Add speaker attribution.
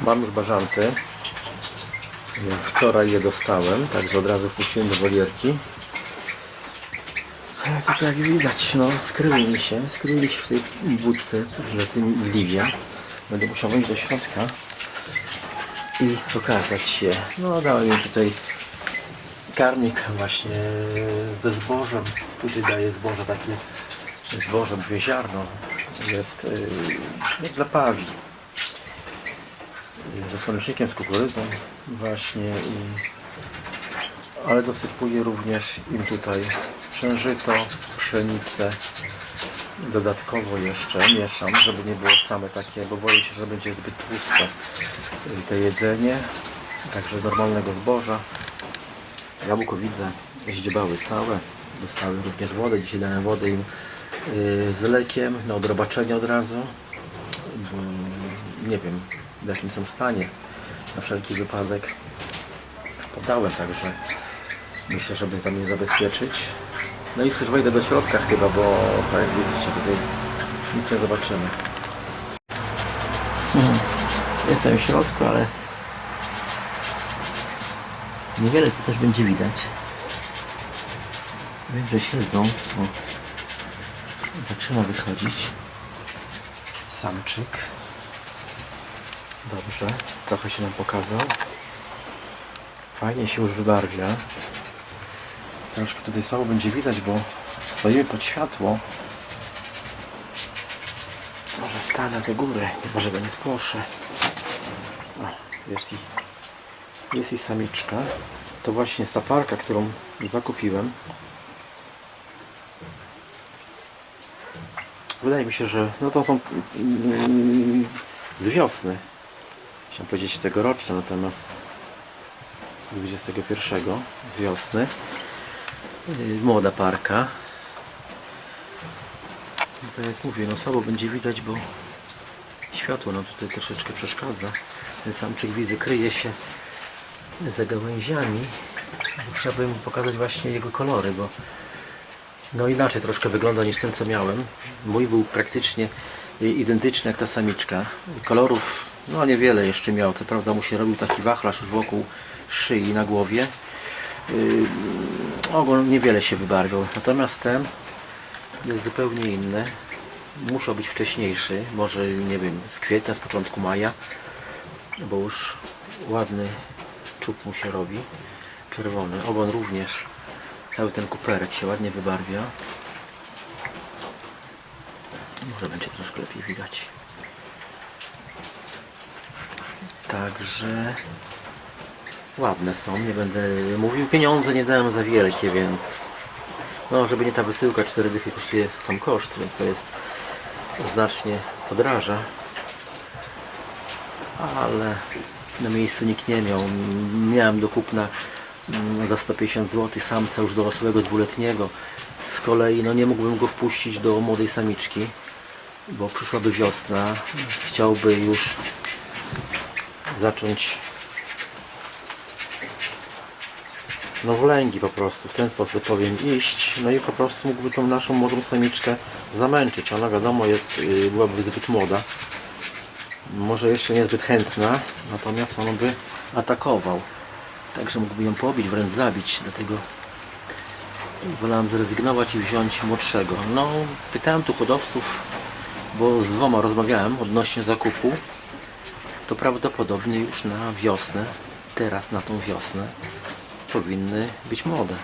Speaker 1: Mam już bażanty. Wczoraj je dostałem, także od razu wpuściłem do wolierki. Tak jak widać, no skryły mi się, skryły mi się w tej budce za tym liwie. Będę musiał wejść do środka i pokazać je. No dałem im tutaj karmik właśnie ze zbożem. Tutaj daję zboże takie zboże, dwie ziarno. Jest yy, dla pawi. Ze słonecznikiem, z kukurydzą właśnie i ale dosypuję również im tutaj przężyto, pszenicę. Dodatkowo jeszcze mieszam, żeby nie było same takie, bo boję się, że będzie zbyt tłuste y, to jedzenie. Także normalnego zboża. Jabłko widzę, zdziebały całe. Dostały również wodę. Dzisiaj dałem wodę im y, z lekiem na odrobaczenie od razu. Nie wiem w jakim są stanie. Na wszelki wypadek podałem, także myślę, żeby tam je zabezpieczyć. No i już wejdę do środka chyba, bo tak jak widzicie tutaj nic nie zobaczymy. Jestem w środku, ale niewiele tu też będzie widać. Wiem, że siedzą. O. Zaczyna wychodzić. Samczyk. Dobrze, trochę się nam pokazał. Fajnie się już wybarwia. Troszkę tutaj słabo będzie widać, bo stoimy pod światło. Może stanę do góry, może go nie spłoszę. O, jest i, jest i samiczka. To właśnie jest ta parka, którą zakupiłem. Wydaje mi się, że no to są mm, z wiosny. Chciałem powiedzieć tegoroczne, natomiast 21 z wiosny. Yy, Młoda parka. No tak jak mówię, no słabo będzie widać, bo światło nam tutaj troszeczkę przeszkadza. Ten samczyk widzę kryje się za gałęziami. Chciałbym pokazać właśnie jego kolory, bo no inaczej troszkę wygląda niż ten co miałem. Mój był praktycznie y, identyczny jak ta samiczka. Kolorów no niewiele jeszcze miał. Co prawda mu się robił taki wachlarz wokół szyi na głowie. Yy, ogon niewiele się wybarwiał. Natomiast ten jest zupełnie inny. Muszą być wcześniejszy. Może nie wiem, z kwietnia, z początku maja. Bo już ładny czub mu się robi. Czerwony. Ogon również. Cały ten kuperek się ładnie wybarwia. Może będzie troszkę lepiej widać. Także ładne są, nie będę mówił. Pieniądze nie dałem za wielkie, więc no, żeby nie ta wysyłka 4 dychy kosztuje sam koszt, więc to jest znacznie podraża. Ale na miejscu nikt nie miał. Miałem do kupna mm, za 150 zł samca już dorosłego dwuletniego. Z kolei no, nie mógłbym go wpuścić do młodej samiczki, bo przyszłaby wiosna. Chciałby już zacząć no w lęgi po prostu, w ten sposób powiem iść, no i po prostu mógłby tą naszą młodą samiczkę zamęczyć. Ona wiadomo jest, y, byłaby zbyt młoda, może jeszcze niezbyt chętna, natomiast on by atakował. Także mógłby ją pobić, wręcz zabić, dlatego wolałem zrezygnować i wziąć młodszego. No, pytałem tu hodowców, bo z dwoma rozmawiałem odnośnie zakupu, to prawdopodobnie już na wiosnę, teraz na tą wiosnę, powinny być młode.